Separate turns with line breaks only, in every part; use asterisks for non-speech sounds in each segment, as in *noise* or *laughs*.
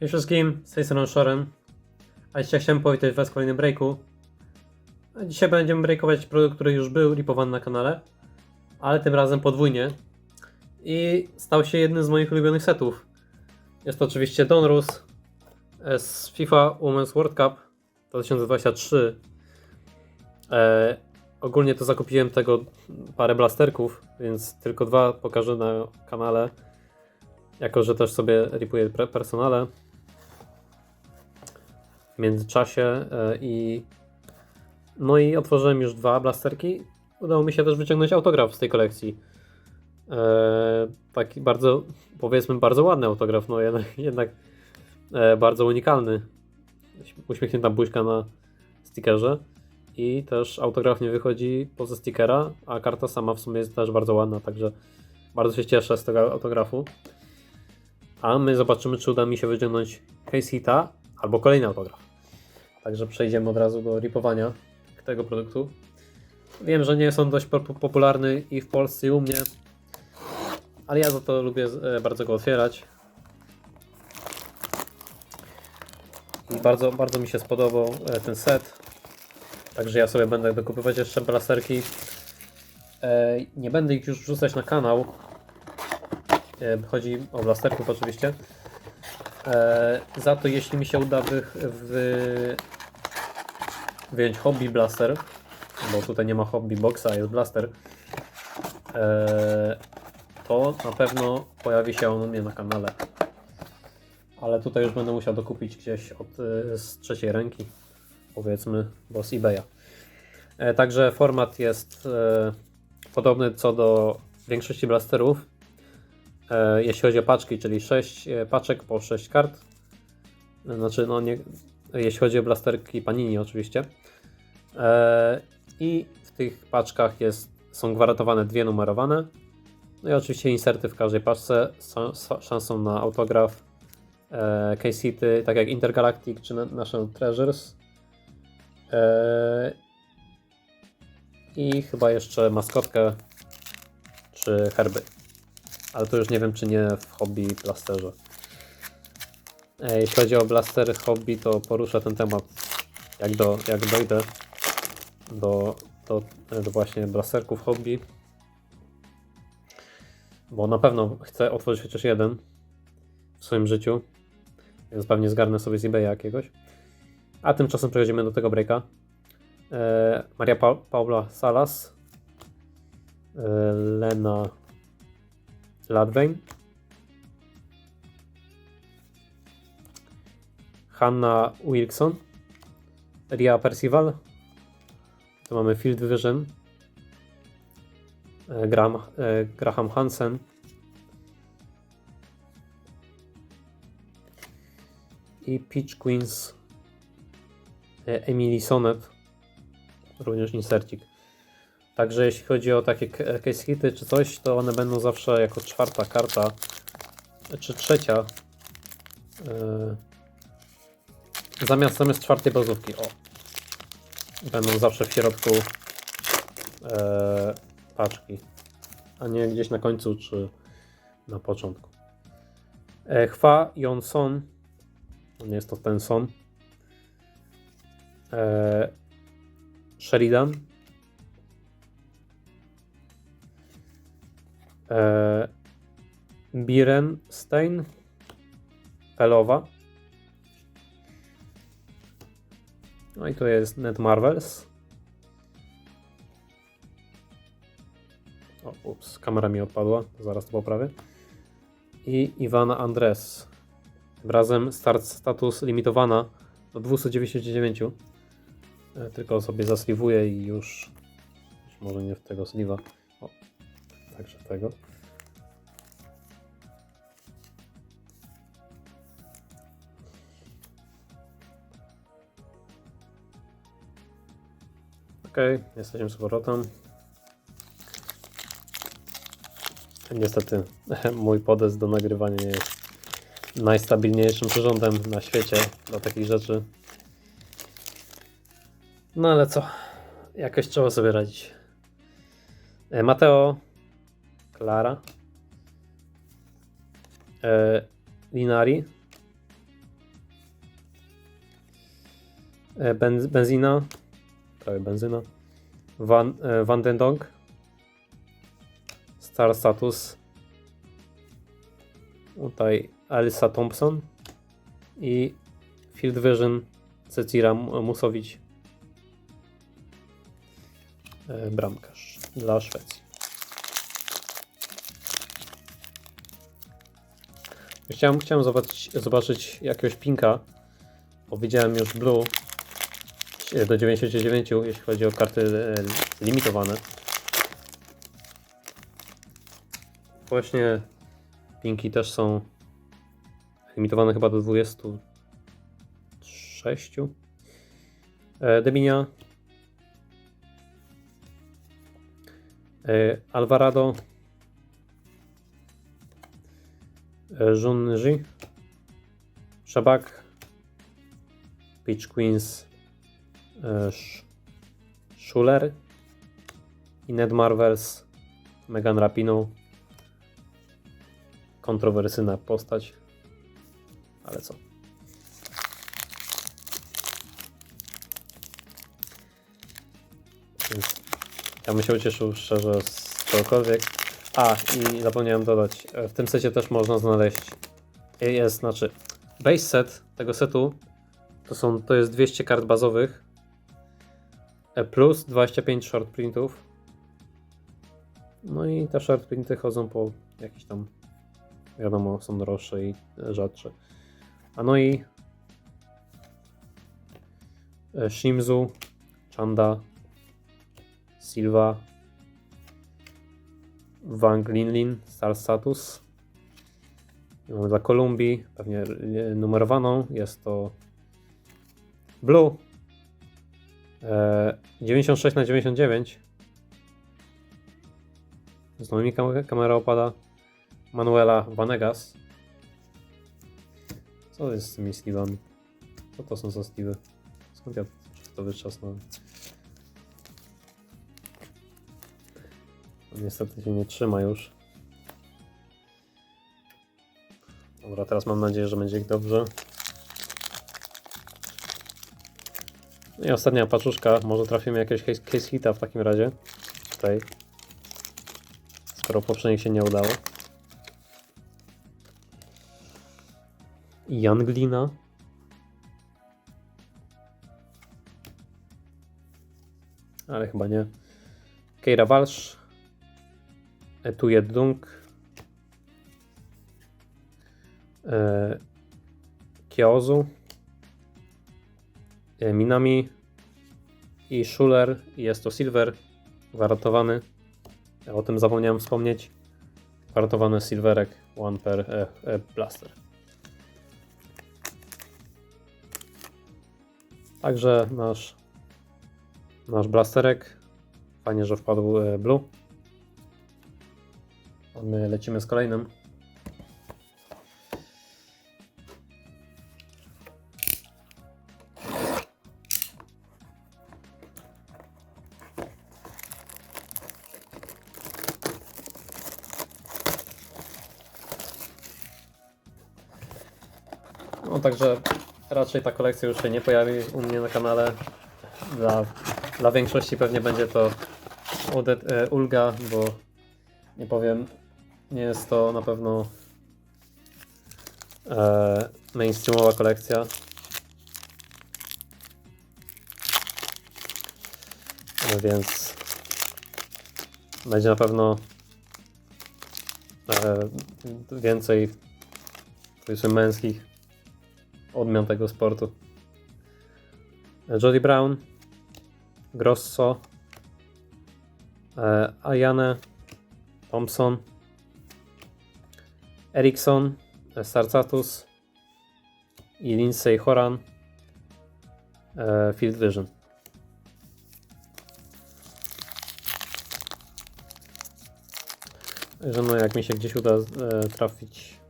Cześć wszystkim, z tej strony Shoren. A dzisiaj chciałem powitać Was w kolejnym breaku. A Dzisiaj będziemy breakować produkt, który już był ripowany na kanale, ale tym razem podwójnie. I stał się jednym z moich ulubionych setów. Jest to oczywiście Donruss z FIFA Women's World Cup 2023. E, ogólnie to zakupiłem tego parę blasterków, więc tylko dwa pokażę na kanale. Jako, że też sobie ripuję personale międzyczasie e, i no i otworzyłem już dwa blasterki. Udało mi się też wyciągnąć autograf z tej kolekcji. E, taki bardzo, powiedzmy, bardzo ładny autograf, no jednak, jednak e, bardzo unikalny. Uśmiechnięta buźka na stickerze. I też autograf nie wychodzi poza stickera, a karta sama w sumie jest też bardzo ładna, także bardzo się cieszę z tego autografu. A my zobaczymy, czy uda mi się wyciągnąć case hita albo kolejny autograf. Także przejdziemy od razu do ripowania tego produktu. Wiem, że nie jest on dość po- po- popularny i w Polsce i u mnie, ale ja za to lubię e, bardzo go otwierać. I bardzo, bardzo mi się spodobał e, ten set. Także ja sobie będę dokupywać jeszcze blasterki. E, Nie będę ich już wrzucać na kanał, Chodzi o blasterków oczywiście. E, za to jeśli mi się uda wy, wy, wyjąć hobby blaster, bo tutaj nie ma hobby boxa, jest blaster, e, to na pewno pojawi się on u mnie na kanale. Ale tutaj już będę musiał dokupić gdzieś od, e, z trzeciej ręki, powiedzmy, bo z eBaya. E, także format jest e, podobny co do większości blasterów. E, jeśli chodzi o paczki, czyli 6 paczek po 6 kart. E, Znaczy, no nie, jeśli chodzi o blasterki Panini oczywiście. E, I w tych paczkach jest, są gwarantowane dwie numerowane. No i oczywiście inserty w każdej paczce z szansą na autograf. E, hity, tak jak Intergalactic czy Na- National Treasures. E, I chyba jeszcze maskotkę czy herby. Ale to już nie wiem, czy nie w hobby blasterze. Jeśli chodzi o blastery hobby, to poruszę ten temat, jak, do, jak dojdę do, do, do właśnie blasterków hobby. Bo na pewno chcę otworzyć chociaż jeden w swoim życiu. Więc pewnie zgarnę sobie z eBaya jakiegoś. A tymczasem przechodzimy do tego breaka. E, Maria pa Paula Salas. E, Lena Ladwein. Hanna Wilson. Ria Percival. Tu mamy Field Vision. E, Graham, e, Graham Hansen. I Peach Queens. e, Emily Sonnet. Również insercik. Także jeśli chodzi o takie case hity czy coś, to one będą zawsze jako czwarta karta, czy trzecia. Yy, zamiast, zamiast czwartej bazówki. O. Będą zawsze w środku yy, paczki, a nie gdzieś na końcu czy na początku. E, Chwa Jonson. Nie jest to ten son. E, Sheridan. Birenstein, Pelowa. No i to jest Net Marvels. O, ups, kamera mi odpadła, zaraz to poprawię. I Iwana Andres. Razem start status limitowana do 299. E, Tylko sobie zasliwuję i już, już może nie w tego sliwa. Także tego. Okej, jesteśmy z powrotem. Niestety *laughs* mój podest do nagrywania nie jest najstabilniejszym przyrządem na świecie do takich rzeczy. No ale co? Jakoś trzeba sobie radzić. E, Mateo, Klara, e, Linari, E, benz, benzina. Prawie benzyna. Van, e, Van den Donk. Star Status. Tutaj Elsa Thompson. I Field Vision Cecira Musowicz. E, bramkarz dla Szwecji. Chciałem, chciałem zobaczyć, zobaczyć jakiegoś pinka, bo widziałem już Blue do 99, jeśli chodzi o karty e, limitowane. Właśnie pinki też są limitowane chyba do 26. E, Debinia. E, Alvarado. Junji. Szabak. Peach Queens. e, Sz- Schuler. I Ned Marvels. Megan Rapinoe. Kontrowersyjna postać. Ale co? Więc ja bym się ucieszył szczerze z czegokolwiek. A, i zapomniałem dodać, e, w tym secie też można znaleźć, e, jest, znaczy, base set tego setu to są, to jest 200 kart bazowych e, plus 25 short printów. No i te short printy chodzą po jakiś tam, wiadomo, są droższe i rzadsze. A no i Shimzu, Chanda, Silva, Wang Linlin, Star Status. I Mamy dla Kolumbii, pewnie e, numerowaną. Jest to Blue. E, 96 na 99. Znowu mi kam- kamera opada. Manuela Vanegas. Co jest z tymi Steve'ami? Co to są za Steve'y? Skąd ja to wyczasnąłem? Niestety się nie trzyma już. Dobra, teraz mam nadzieję, że będzie ich dobrze. No i ostatnia paczuszka. Może trafimy jakiegoś case, hita w takim razie. Tutaj. Skoro poprzednich się nie udało. Janglina. Ale chyba nie. Keira Walsh. Etuje Dunk. E, Kiozu. E, Minami. I Schuler. Jest to Silver. Gwarantowany. O tym zapomniałem wspomnieć. Gwarantowany Silverek. One per e, e, Blaster. Także nasz nasz blasterek. Fajnie, że wpadł e, blue. My lecimy z kolejnym. No także raczej ta kolekcja już się nie pojawi u mnie na kanale. Dla, dla większości pewnie będzie to e, ulga, bo nie powiem, nie jest to na pewno e, mainstreamowa kolekcja. E, Więc będzie na pewno e, więcej powiedzmy męskich odmian tego sportu. Jody Brown, Grosso, e, Ayane, Thompson, Eriksson, e, Sarcatus i Lindsay Horan, e, Field Vision. Także no jak mi się gdzieś uda e, trafić,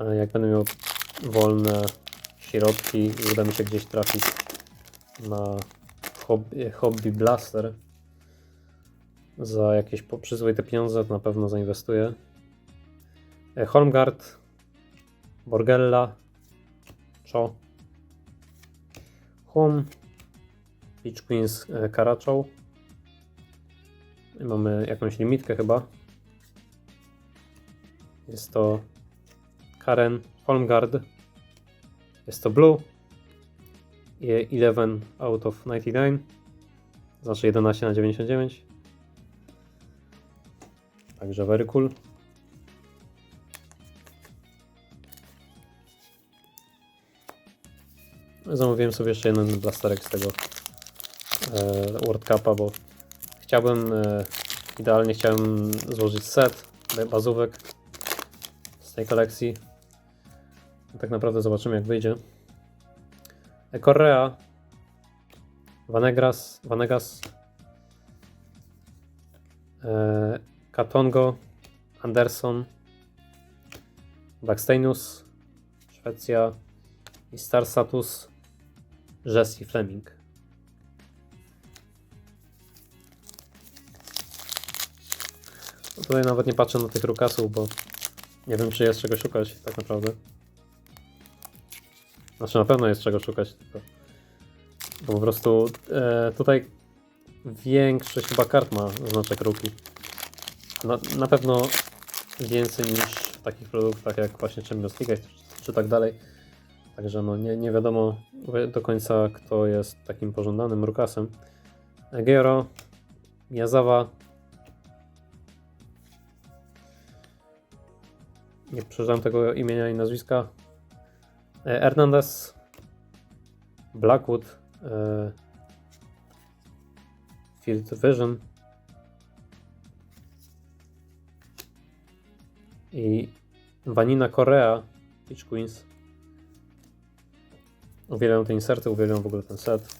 e, jak będę miał wolne środki i uda mi się gdzieś trafić na hobby, hobby blaster za jakieś przyzwoite pieniądze, to na pewno zainwestuję. E, Holmgard, Borgella, Cho, Home, Peach Queens e, Karachow. I mamy jakąś limitkę chyba. Jest to Karen Holmgard. Jest to Blue. I 11 out of 99. Znaczy 11 na 99. Także very cool. Zamówiłem sobie jeszcze jeden blasterek z tego e, World Cupa, bo chciałbym, e, idealnie chciałem złożyć set bazówek z tej kolekcji. Tak naprawdę zobaczymy jak wyjdzie. E, Korea, Vanegas, Vanegas, e, Katongo, Anderson, Blacksteinus, Szwecja i Star Status, Jesse Fleming. Tutaj nawet nie patrzę na tych rukasów, bo nie wiem czy jest czego szukać tak naprawdę. Znaczy na pewno jest czego szukać, tylko bo po prostu e, tutaj większość chyba kart ma znaczek ruki. Na, na pewno więcej niż w takich produktach jak właśnie Champions League czy tak dalej. Także no nie, nie wiadomo do końca kto jest takim pożądanym rukasem. Gero, Miyazawa. Nie przeczytam tego imienia i nazwiska. E, Hernandez, Blackwood, e, Field Vision i Vanina Korea, Peach Queens. Uwielbiam te inserty, uwielbiam w ogóle ten set.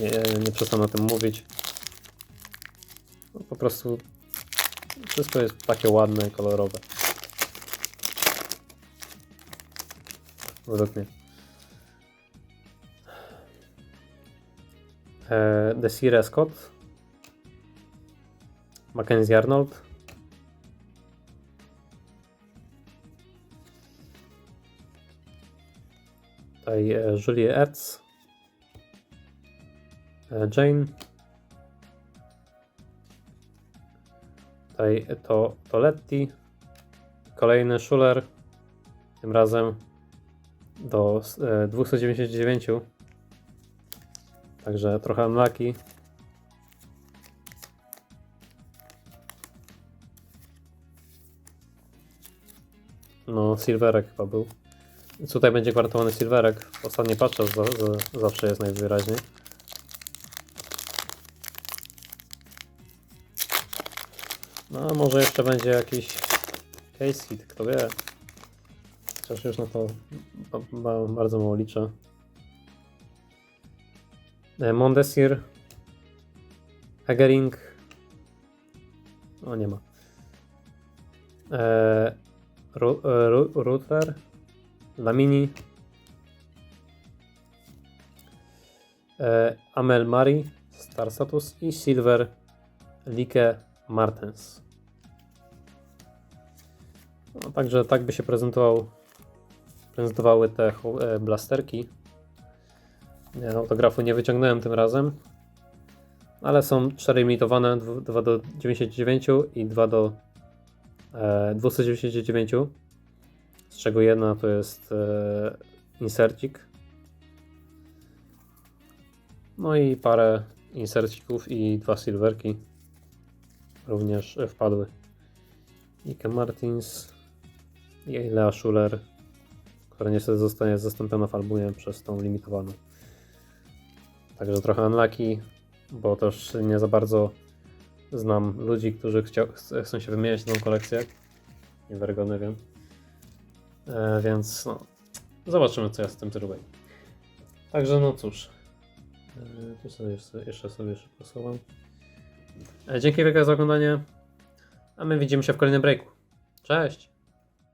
Nie, nie przestanę o tym mówić. No, po prostu wszystko jest takie ładne i kolorowe. Według mnie. E, Desiree Scott. Mackenzie Arnold. Tutaj e, Julie Ertz. E, Jane. Tutaj to Toletti. Kolejny Schuler. Tym razem do e, 299. Także trochę unlucky. No, Silverek chyba był. Tutaj będzie gwarantowany Silverek. Ostatnie patrzę, za, za, zawsze jest najwyraźniej. No, może jeszcze będzie jakiś case hit, kto wie. Chociaż już na to ba- ba- bardzo mało liczę. E, Mondesir. Hegering. O, nie ma. E, Ru, e, Ru, Ruther. Lamini. E, Amel Mari. Star Status i Silver Like Martens. No, także tak by się prezentował, prezentowały te e, blasterki. Nie, autografu nie wyciągnąłem tym razem. Ale są 4 limitowane, 2 do 99 i 2 do e, 299. Z czego jedna to jest e, insercik. No i parę insercików i dwa silverki również e, wpadły. Ike Martins i Lea Schuler, która niestety zostanie zastąpiona w albumie przez tą limitowaną. Także trochę unlucky, bo też nie za bardzo znam ludzi, którzy chcą się wymieniać tą kolekcję. Niewiarygodny wiem. E, więc no, zobaczymy co ja z tym zrobię. Także no cóż. E, tu sobie jeszcze, sobie szybko schowam. E, dzięki wielkie za oglądanie. A my widzimy się w kolejnym breaku. Cześć!